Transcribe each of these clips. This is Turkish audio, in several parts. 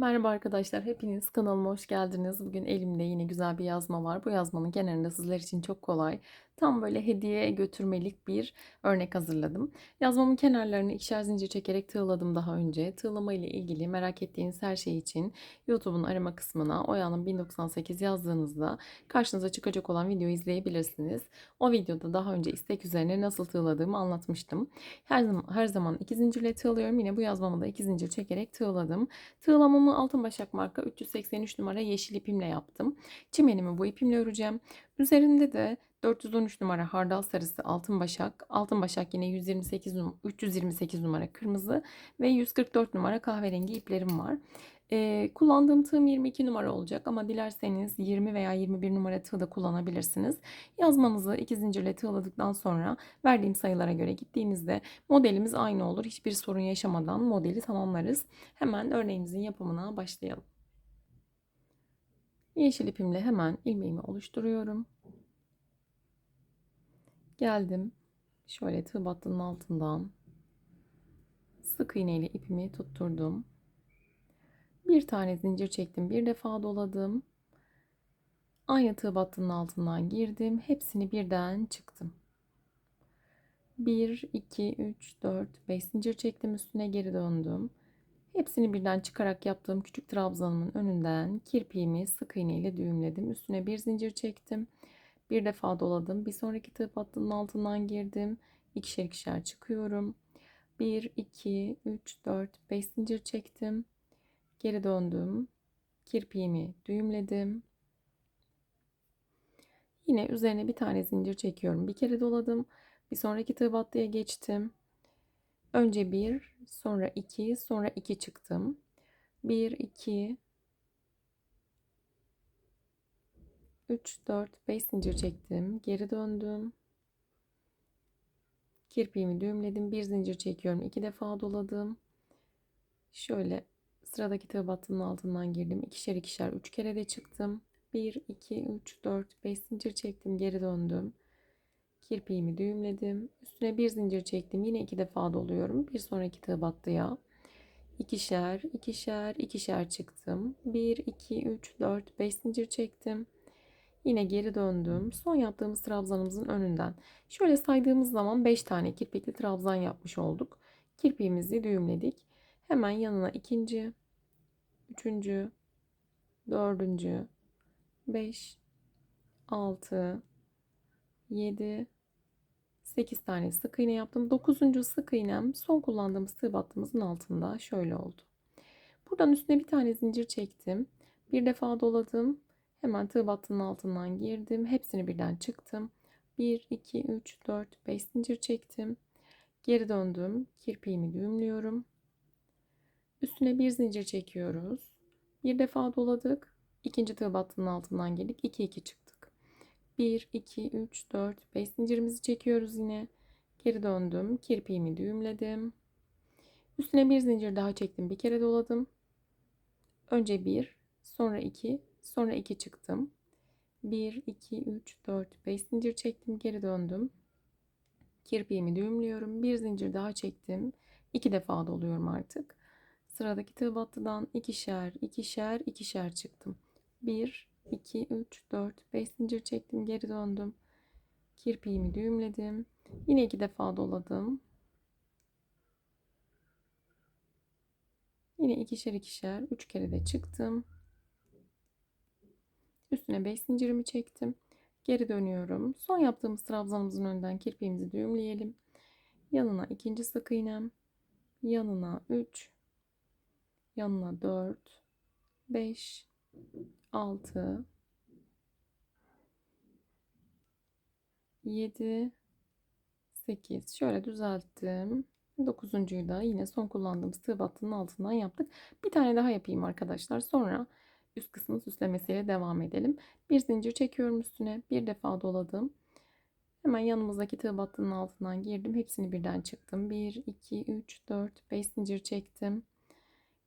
Merhaba arkadaşlar, hepiniz kanalıma hoş geldiniz. Bugün elimde yine güzel bir yazma var. Bu yazmanın kenarında sizler için çok kolay, tam böyle hediye götürmelik bir örnek hazırladım. Yazmamın kenarlarını ikişer zincir çekerek tığladım daha önce. Tığlama ile ilgili merak ettiğiniz her şey için YouTube'un arama kısmına Oya'nın 1098 yazdığınızda karşınıza çıkacak olan videoyu izleyebilirsiniz. O videoda daha önce istek üzerine nasıl tığladığımı anlatmıştım. Her zaman, her zaman iki zincirle tığlıyorum. Yine bu yazmamı da iki zincir çekerek tığladım. Tığlamamı Altın Başak marka 383 numara yeşil ipimle yaptım. Çimenimi bu ipimle öreceğim. Üzerinde de 413 numara hardal sarısı altın başak, altın başak yine 128 num 328 numara kırmızı ve 144 numara kahverengi iplerim var. Ee, kullandığım tığım 22 numara olacak ama dilerseniz 20 veya 21 numara tığ da kullanabilirsiniz. Yazmanızı iki zincirle tığladıktan sonra verdiğim sayılara göre gittiğinizde modelimiz aynı olur. Hiçbir sorun yaşamadan modeli tamamlarız. Hemen örneğimizin yapımına başlayalım. Yeşil ipimle hemen ilmeğimi oluşturuyorum. Geldim. Şöyle tığ battının altından sık iğne ile ipimi tutturdum. Bir tane zincir çektim. Bir defa doladım. Aynı tığ battının altından girdim. Hepsini birden çıktım. 1, 2, 3, 4, 5 zincir çektim. Üstüne geri döndüm. Hepsini birden çıkarak yaptığım küçük trabzanımın önünden kirpiğimi sık iğne ile düğümledim. Üstüne bir zincir çektim. Bir defa doladım. Bir sonraki tığ battının altından girdim. İkişer ikişer çıkıyorum. 1, 2, 3, 4, 5 zincir çektim. Geri döndüm. Kirpiğimi düğümledim. Yine üzerine bir tane zincir çekiyorum. Bir kere doladım. Bir sonraki tığ battıya geçtim. Önce bir, sonra iki, sonra iki çıktım. Bir, iki, üç, dört, beş zincir çektim. Geri döndüm. Kirpiğimi düğümledim. Bir zincir çekiyorum. iki defa doladım. Şöyle sıradaki tığ battının altından girdim. İkişer ikişer üç kere de çıktım. 1, 2, 3, 4, 5 zincir çektim. Geri döndüm. Kirpiğimi düğümledim. Üstüne bir zincir çektim. Yine iki defa doluyorum. Bir sonraki tığ battıya. ikişer, ikişer, ikişer çıktım. 1, 2, 3, 4, 5 zincir çektim. Yine geri döndüm. Son yaptığımız trabzanımızın önünden. Şöyle saydığımız zaman 5 tane kirpikli trabzan yapmış olduk. Kirpiğimizi düğümledik. Hemen yanına ikinci, üçüncü, dördüncü, 5, 6, 7, 8 tane sık iğne yaptım. 9. sık iğnem son kullandığımız tığ battığımızın altında şöyle oldu. Buradan üstüne bir tane zincir çektim. Bir defa doladım. Hemen tığ battının altından girdim. Hepsini birden çıktım. 1, 2, 3, 4, 5 zincir çektim. Geri döndüm. Kirpiğimi düğümlüyorum. Üstüne bir zincir çekiyoruz. Bir defa doladık. İkinci tığ battının altından girdik. 2 2 çıktık. 1 2 3 4 5 zincirimizi çekiyoruz yine. Geri döndüm. Kirpiğimi düğümledim. Üstüne bir zincir daha çektim. Bir kere doladım. Önce 1, sonra 2, sonra 2 çıktım. 1 2 3 4 5 zincir çektim. Geri döndüm. Kirpiğimi düğümlüyorum. Bir zincir daha çektim. 2 defa doluyorum artık. Sıradaki tığ battıdan ikişer, ikişer, ikişer çıktım. 1, 2, 3, 4, 5 zincir çektim. Geri döndüm. Kirpiğimi düğümledim. Yine iki defa doladım. Yine ikişer ikişer, üç kere de çıktım. Üstüne 5 zincirimi çektim. Geri dönüyorum. Son yaptığımız trabzanımızın önden kirpiğimizi düğümleyelim. Yanına ikinci sık iğnem. Yanına 3. Yanına 4. 5. 6 7 8 şöyle düzelttim. Dokuzuncuyu da yine son kullandığımız tığ battının altından yaptık. Bir tane daha yapayım arkadaşlar. Sonra üst kısmı süslemesiyle devam edelim. Bir zincir çekiyorum üstüne. Bir defa doladım. Hemen yanımızdaki tığ battının altından girdim. Hepsini birden çıktım. 1, 2, 3, 4, 5 zincir çektim.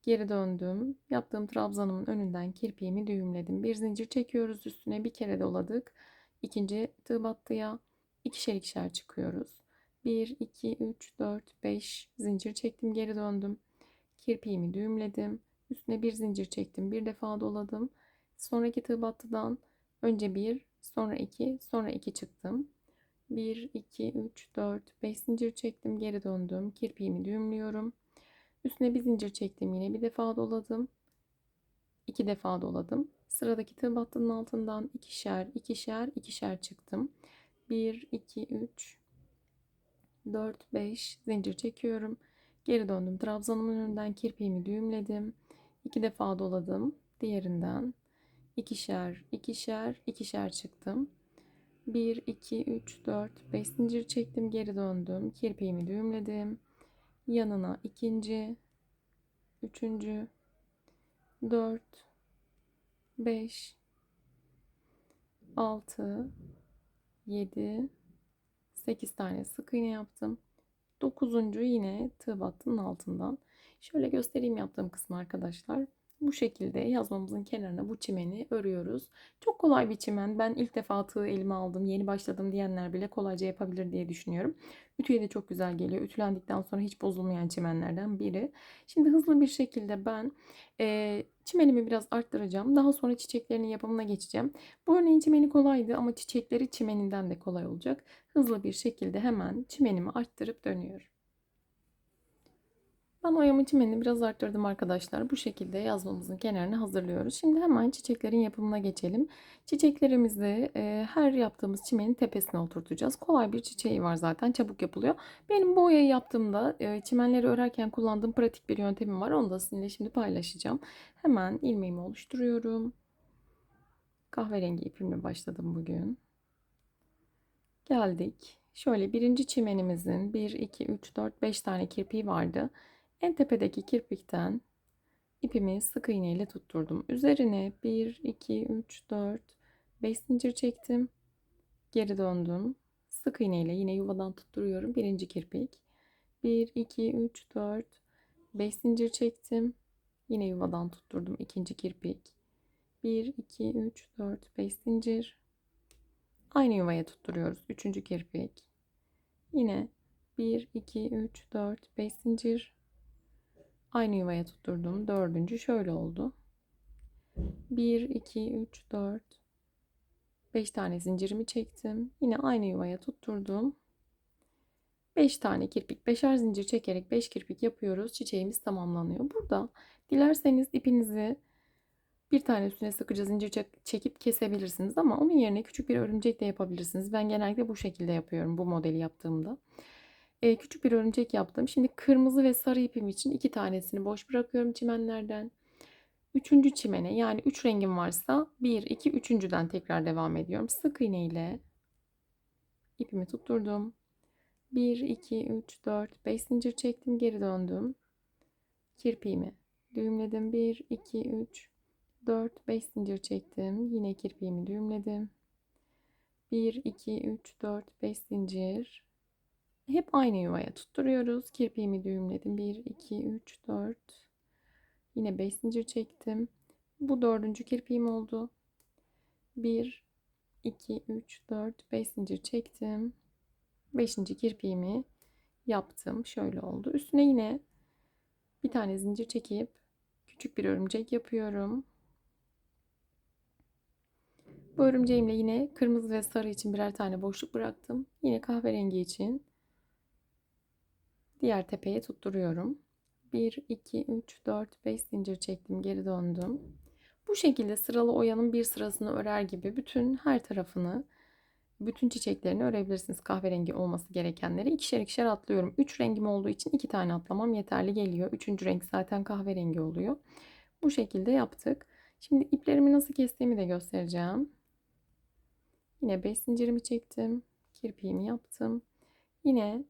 Geri döndüm. Yaptığım trabzanımın önünden kirpiğimi düğümledim. Bir zincir çekiyoruz üstüne bir kere doladık. İkinci tığ battıya ikişer ikişer çıkıyoruz. 1, 2, 3, 4, 5 zincir çektim geri döndüm. Kirpiğimi düğümledim. Üstüne bir zincir çektim. Bir defa doladım. Sonraki tığ battıdan önce bir, sonra iki, sonra iki çıktım. 1, 2, 3, 4, 5 zincir çektim. Geri döndüm. Kirpiğimi düğümlüyorum. Üstüne bir zincir çektim. Yine bir defa doladım. iki defa doladım. Sıradaki tığ battının altından ikişer, ikişer, ikişer çıktım. 1, 2, 3, 4, 5 zincir çekiyorum. Geri döndüm. Trabzanımın önünden kirpiğimi düğümledim. İki defa doladım. Diğerinden ikişer, ikişer, ikişer çıktım. 1, 2, 3, 4, 5 zincir çektim. Geri döndüm. Kirpiğimi düğümledim. Yanına ikinci, üçüncü, 4, 5, 6, 7, 8 tane sık iğne yaptım. 9. yine tığ battının altından. Şöyle göstereyim yaptığım kısmı arkadaşlar. Bu şekilde yazmamızın kenarına bu çimeni örüyoruz. Çok kolay bir çimen. Ben ilk defa tığ elime aldım, yeni başladım diyenler bile kolayca yapabilir diye düşünüyorum. Ütüye de çok güzel geliyor. Ütülendikten sonra hiç bozulmayan çimenlerden biri. Şimdi hızlı bir şekilde ben e, çimenimi biraz arttıracağım. Daha sonra çiçeklerinin yapımına geçeceğim. Bu örneğin çimeni kolaydı ama çiçekleri çimeninden de kolay olacak. Hızlı bir şekilde hemen çimenimi arttırıp dönüyorum. Ben oyamı çimenini biraz arttırdım arkadaşlar. Bu şekilde yazmamızın kenarını hazırlıyoruz. Şimdi hemen çiçeklerin yapımına geçelim. Çiçeklerimizi e, her yaptığımız çimenin tepesine oturtacağız. Kolay bir çiçeği var zaten. Çabuk yapılıyor. Benim bu oyayı yaptığımda e, çimenleri örerken kullandığım pratik bir yöntemim var. Onu da sizinle şimdi paylaşacağım. Hemen ilmeğimi oluşturuyorum. Kahverengi ipimle başladım bugün. Geldik. Şöyle birinci çimenimizin 1, 2, 3, 4, 5 tane kirpiği vardı. En tepedeki kirpikten ipimi sık iğne ile tutturdum. Üzerine 1, 2, 3, 4, 5 zincir çektim. Geri döndüm. Sık iğne ile yine yuvadan tutturuyorum. Birinci kirpik. 1, 2, 3, 4, 5 zincir çektim. Yine yuvadan tutturdum. ikinci kirpik. 1, 2, 3, 4, 5 zincir. Aynı yuvaya tutturuyoruz. Üçüncü kirpik. Yine 1, 2, 3, 4, 5 zincir. Aynı yuvaya tutturdum. Dördüncü şöyle oldu. 1, 2, 3, 4, 5 tane zincirimi çektim. Yine aynı yuvaya tutturdum. 5 tane kirpik, 5'er zincir çekerek 5 kirpik yapıyoruz. Çiçeğimiz tamamlanıyor. Burada dilerseniz ipinizi bir tane üstüne sıkıca zincir çekip kesebilirsiniz ama onun yerine küçük bir örümcek de yapabilirsiniz. Ben genellikle bu şekilde yapıyorum bu modeli yaptığımda e, küçük bir örümcek yaptım. Şimdi kırmızı ve sarı ipim için iki tanesini boş bırakıyorum çimenlerden. Üçüncü çimene yani üç rengim varsa bir, iki, üçüncüden tekrar devam ediyorum. Sık iğne ile ipimi tutturdum. 1, 2, 3, 4, 5 zincir çektim. Geri döndüm. Kirpiğimi düğümledim. 1, 2, 3, 4, 5 zincir çektim. Yine kirpiğimi düğümledim. 1, 2, 3, 4, 5 zincir. Hep aynı yuvaya tutturuyoruz. Kirpiğimi düğümledim. 1, 2, 3, 4. Yine 5 zincir çektim. Bu dördüncü kirpiğim oldu. 1, 2, 3, 4, 5 zincir çektim. 5. kirpiğimi yaptım. Şöyle oldu. Üstüne yine bir tane zincir çekip küçük bir örümcek yapıyorum. Bu örümceğimle yine kırmızı ve sarı için birer tane boşluk bıraktım. Yine kahverengi için Diğer tepeye tutturuyorum. 1, 2, 3, 4, 5 zincir çektim. Geri döndüm. Bu şekilde sıralı oyanın bir sırasını örer gibi bütün her tarafını bütün çiçeklerini örebilirsiniz. Kahverengi olması gerekenleri ikişer ikişer atlıyorum. 3 rengim olduğu için 2 tane atlamam yeterli geliyor. Üçüncü renk zaten kahverengi oluyor. Bu şekilde yaptık. Şimdi iplerimi nasıl kestiğimi de göstereceğim. Yine 5 zincirimi çektim. Kirpiğimi yaptım. Yine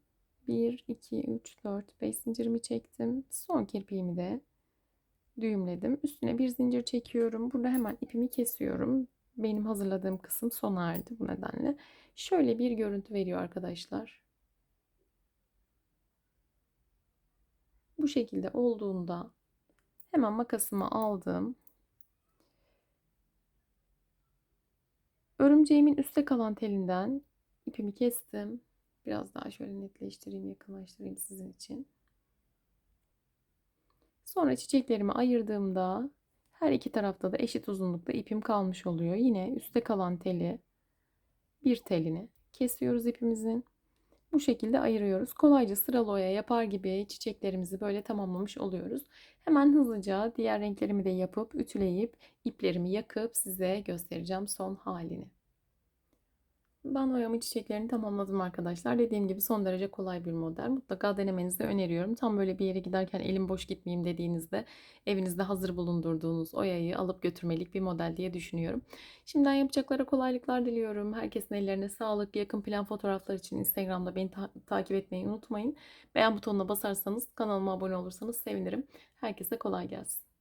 1, 2, 3, 4, 5 zincirimi çektim. Son kirpiğimi de düğümledim. Üstüne bir zincir çekiyorum. Burada hemen ipimi kesiyorum. Benim hazırladığım kısım sona erdi bu nedenle. Şöyle bir görüntü veriyor arkadaşlar. Bu şekilde olduğunda hemen makasımı aldım. Örümceğimin üstte kalan telinden ipimi kestim. Biraz daha şöyle netleştireyim, yakınlaştırayım sizin için. Sonra çiçeklerimi ayırdığımda her iki tarafta da eşit uzunlukta ipim kalmış oluyor. Yine üstte kalan teli bir telini kesiyoruz ipimizin. Bu şekilde ayırıyoruz. Kolayca sıralı oya yapar gibi çiçeklerimizi böyle tamamlamış oluyoruz. Hemen hızlıca diğer renklerimi de yapıp ütüleyip iplerimi yakıp size göstereceğim son halini. Ben oyamı çiçeklerini tamamladım arkadaşlar. Dediğim gibi son derece kolay bir model. Mutlaka denemenizi öneriyorum. Tam böyle bir yere giderken elim boş gitmeyeyim dediğinizde evinizde hazır bulundurduğunuz oyayı alıp götürmelik bir model diye düşünüyorum. Şimdiden yapacaklara kolaylıklar diliyorum. Herkesin ellerine sağlık. Yakın plan fotoğraflar için Instagram'da beni ta- takip etmeyi unutmayın. Beğen butonuna basarsanız kanalıma abone olursanız sevinirim. Herkese kolay gelsin.